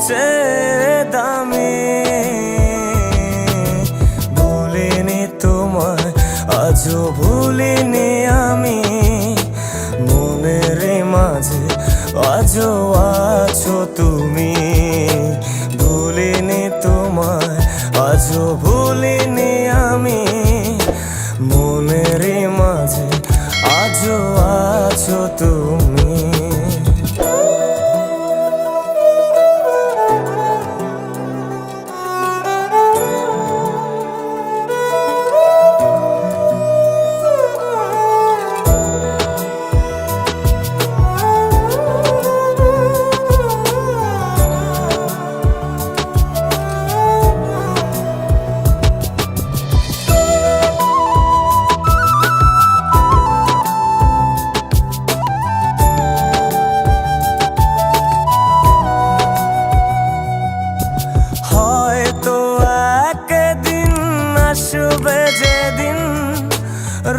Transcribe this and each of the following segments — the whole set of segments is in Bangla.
সবচেয়ে দামি। ভুলিনি তোমায় আজও ভুলিনি আমি। মনের মাঝে আজও আছো তুমি।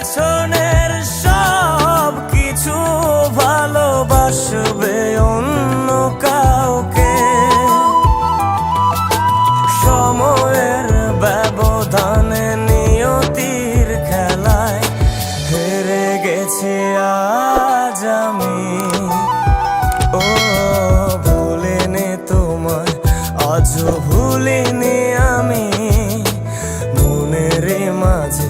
পেছনের সব কিছু ভালোবাসবে অন্য কাউকে। সময়ের ব্যবধানে নিয়তির খেলায় হেরে গেছি আজ আমি। ও ভুলিনি তোমায়, আজও ভুলিনি আমি। মনের মাঝে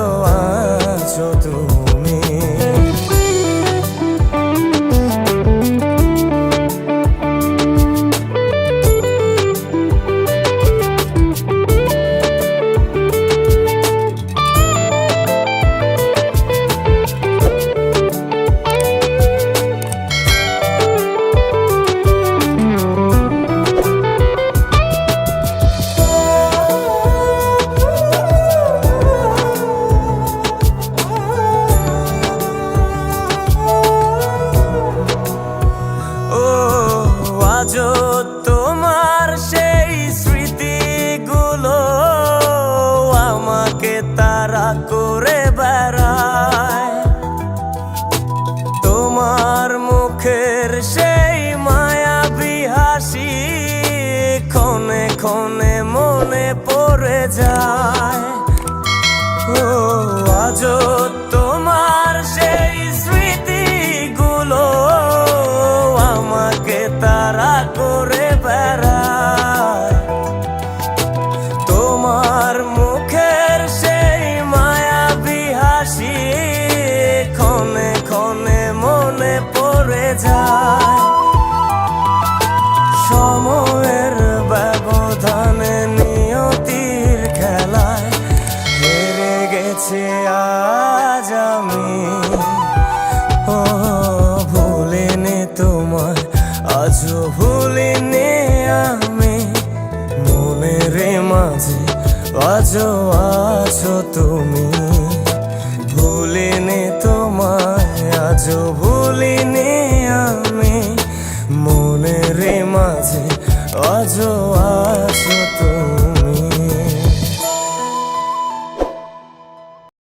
ক্ষণে ক্ষণে মনে পড়ে যায়। ও আজ তোমার ও ভুলিনি তোমায়, আজও ভুলিনি আমি। মনের মাঝে আজও আছো তুমি। ভুলিনি তোমায়, আজও ভুলিনি আমি। মনের মাঝে আজও আছো